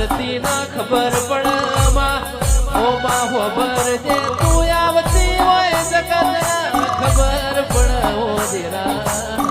ધરતી ના ખબર પણ માં ઓ માં ખબર છે તું આવતી હોય જગત ખબર પણ હો દેરા.